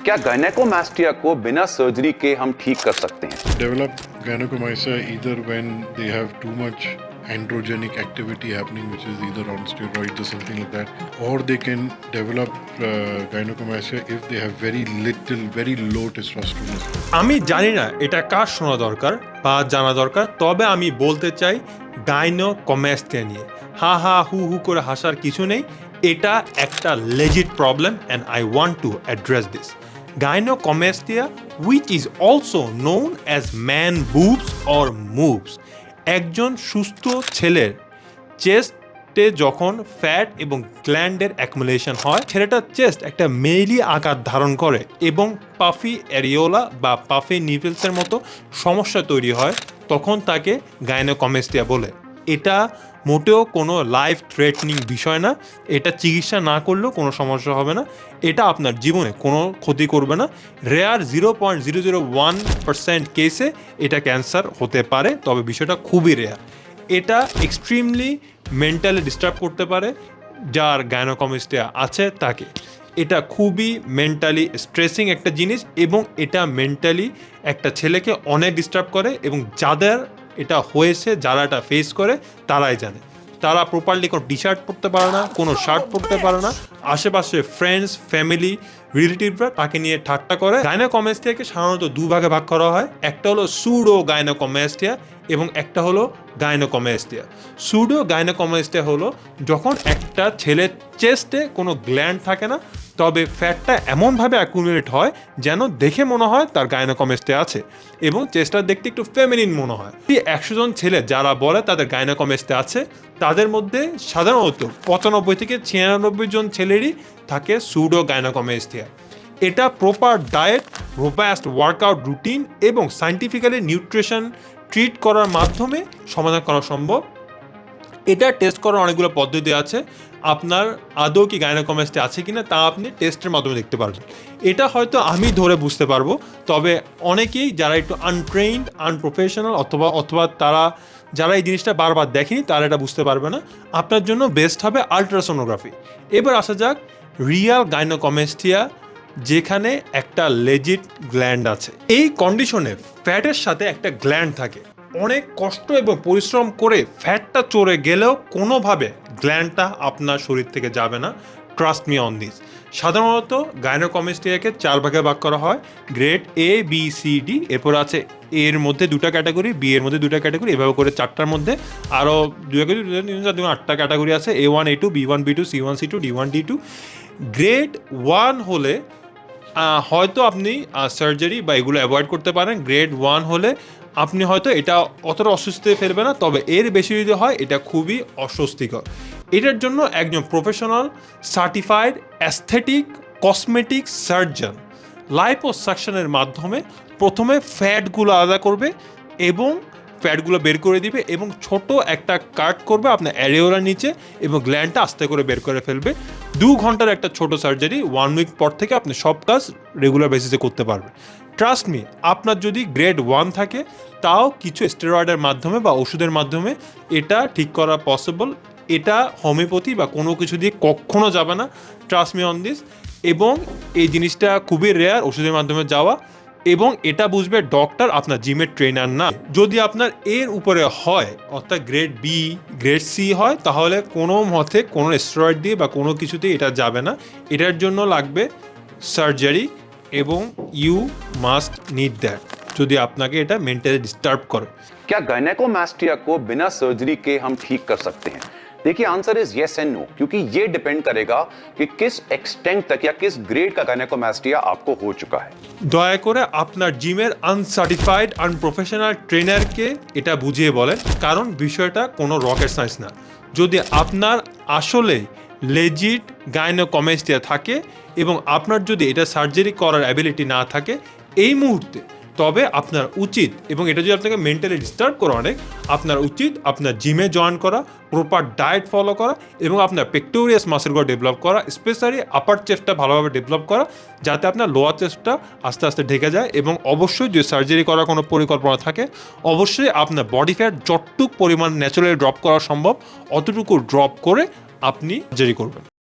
क्या गायनेकोमास्टिया को बिना सर्जरी के हम ठीक कर सकते हैं develop gynecomastia either when they have too much androgenic activity happening, which is either on steroids or something like that, or they can develop uh, gynecomastia if they have very little, very low testosterone. আমি জানি না এটা কার শোনা দরকার বা জানা দরকার তবে আমি বলতে চাই গাইনো কমেস্টিয়া নিয়ে হা হা হু হু করে হাসার কিছু নেই এটা একটা legit problem and I want to address this gynecomastia which is also known as man boobs or moobs একজন সুস্থ ছেলের চেস্টে যখন ফ্যাট এবং গ্ল্যান্ডের অ্যাকুমুলেশন হয় ছেলেটার চেস্ট একটা মেইলি আকার ধারণ করে এবং পাফি অ্যারিওলা বা পাফি নিভেলসের মতো সমস্যা তৈরি হয়, তখন তাকে গাইনোকমেস্টিয়া বলে। এটা মোটেও কোনো লাইফ থ্রেটনিং বিষয় না। এটা চিকিৎসা না করলেও কোনো সমস্যা হবে না। এটা আপনার জীবনে কোনো ক্ষতি করবে না। Rare zero point zero zero one percent কেসে এটা ক্যান্সার হতে পারে, তবে বিষয়টা খুবই রেয়ার এটা এক্সট্রিমলি মেন্টালি ডিস্টার্ব করতে পারে, যার গায়নোকমিস্টিয়া আছে তাকে। এটা খুবই মেন্টালি স্ট্রেসিং একটা জিনিস এবং এটা মেন্টালি একটা ছেলেকে অনেক ডিস্টার্ব করে এবং যাদের এটা হয়েছে, যারা এটা ফেস করে, তারাই জানে। তারা প্রপারলি কোনো টি শার্ট পরতে পারে না, কোনো শার্ট পরতে পারে না। আশেপাশে ফ্রেন্ডস ফ্যামিলি রিলেটিভরা তাকে নিয়ে ঠাট্টা করে। গাইনোকমেস্টিয়াকে সাধারণত দু ভাগে ভাগ করা হয়। একটা হলো সুডো গাইনোকমেস্টিয়া এবং একটা হলো গাইনোকমেস্টিয়া সুডো গাইনোকমেস্টিয়া হলো যখন একটা ছেলের চেস্টে কোনো গ্ল্যান্ড থাকে না তবে ফ্যাটটা এমনভাবে অ্যাকুমুলেট হয় যেন দেখে মনে হয় তার গাইনোকমেস্টে আছে এবং চেষ্টা দেখতে একটু ফেমিনিন মনে হয়। এই একশো জন ছেলে যারা বলে তাদের গাইনোকমেস্টে আছে, তাদের মধ্যে সাধারণত পঁচানব্বই থেকে ছিয়ানব্বই জন ছেলেরই থাকে সুডো গাইনোকমেস্টিয়া এটা proper diet robust workout routine এবং সাইন্টিফিক্যালি নিউট্রিশন ট্রিট করার মাধ্যমে সমাধান করা সম্ভব। এটা টেস্ট করার অনেকগুলো পদ্ধতি আছে। আপনার আদৌ কি গাইনোকমেস্টে আছে কিনা তা আপনি টেস্টের মাধ্যমে দেখতে পারবেন। এটা হয়তো আমি ধরে বুঝতে পারব, তবে অনেকেই যারা একটু আনট্রেইনড আনপ্রফেশনাল অথবা অথবা তারা, যারা এই জিনিসটা বারবার দেখেনি তারা এটা বুঝতে পারবে না। আপনার জন্য বেস্ট হবে আলট্রাসোনোগ্রাফি এবার আসা যাক রিয়াল গাইনোকমেস্টিয়া যেখানে একটা লেজিট গ্ল্যান্ড আছে। এই কন্ডিশনে ফ্যাটের সাথে একটা গ্ল্যান্ড থাকে। অনেক কষ্ট এবং পরিশ্রম করে ফ্যাটটা চড়ে গেলেও কোনোভাবে গ্ল্যান্ডটা আপনার শরীর থেকে যাবে না। ট্রাস্ট মি অন দিস সাধারণত গাইনোকমেস্টিয়াকে চার ভাগে ভাগ করা হয় grade A B C D এরপর আছে এর মধ্যে দুটা ক্যাটাগরি বি এর মধ্যে দুটা ক্যাটাগরি এভাবে করে চারটার মধ্যে। আরও দু তিন আটটা ক্যাটাগরি আছে A one A two B one B two C one C two D one D two grade one হলে হয়তো আপনি সার্জারি বা এগুলো অ্যাভয়েড করতে পারেন। গ্রেড ওয়ান হলে আপনি হয়তো এটা অতটা অস্বস্তিতে ফেলবে না, তবে এর বেশি যদি হয়, এটা খুবই অস্বস্তিকর। এটার জন্য একজন professional certified aesthetic cosmetic surgeon life লাইপোসাকশনের মাধ্যমে প্রথমে ফ্যাটগুলো আলাদা করবে এবং ফ্যাটগুলো বের করে দিবে এবং ছোট একটা কাট করবে আপনার অ্যারিওলার নিচে এবং গ্ল্যান্ডটা আস্তে করে বের করে ফেলবে। দু ঘণ্টার একটা ছোট সার্জারি ওয়ান উইক পর থেকে আপনি সব কাজ রেগুলার বেসিসে করতে পারবেন। ট্রাস্ট মি আপনার যদি গ্রেড ওয়ান থাকে, তাও কিছু স্টেরয়েডের মাধ্যমে বা ওষুধের মাধ্যমে এটা ঠিক করা পসিবল এটা হোমিওপ্যাথি বা কোনো কিছু দিয়ে কখনো যাবে না। ট্রাস্ট মি অন দিস এবং এই জিনিসটা খুবই রেয়ার ওষুধের মাধ্যমে যাওয়া। এবং এটা বুঝবে ডক্টর আপনার জিমের ট্রেনার না। যদি আপনার এর উপরে হয়, অর্থাৎ গ্রেড বি গ্রেড সি হয়, তাহলে কোনো মতে কোনো স্টেরয়েড দিয়ে বা কোনো কিছুতে এটা যাবে না। এটার জন্য লাগবে সার্জারি এবং ইউ মাস্ট নিড দ্যাট যদি আপনাকে এটা মেন্টালি ডিস্টার্ব করে क्या गायनेकोमास्टिया को बिना सर्जरी के हम ठीक कर सकते हैं देखिए answer is yes and no क्योंकि ये डिपेंड करेगा कि किस एक्सटेंट तक या किस ग्रेड का गायनेकोमास्टिया आपको हो चुका है দয়া করে আপনার জিমের আনসার্টিফাইড আনপ্রফেশনাল ট্রেনারকে এটা বুঝিয়ে বলেন কারণ বিষয়টা কোনো রকেট সায়েন্স না যদি আপনার আসলে লেজিট গাইনোকমেস্টিয়া থাকে এবং আপনার যদি এটা সার্জারি করার অ্যাবিলিটি না থাকে, এই মুহূর্তে তবে আপনার উচিত, এবং এটা যদি আপনাকে মেন্টালি ডিস্টার্ব করে অনেক, আপনার উচিত আপনার জিমে জয়েন করা প্রপার ডায়েট ফলো করা, এবং আপনার পেক্টোরিয়াস মাসেলগুলো ডেভেলপ করা স্পেশালি আপার চেস্টটা ভালোভাবে ডেভেলপ করা, যাতে আপনার লোয়ার চেস্টটা আস্তে আস্তে ঢেকে যায়, এবং অবশ্যই যদি সার্জারি করার কোনো পরিকল্পনা থাকে, অবশ্যই আপনার বডি ফ্যাট যতটুক পরিমাণ ন্যাচারালি ড্রপ করা সম্ভব, অতটুকু ড্রপ করে আপনি জেরি করবেন।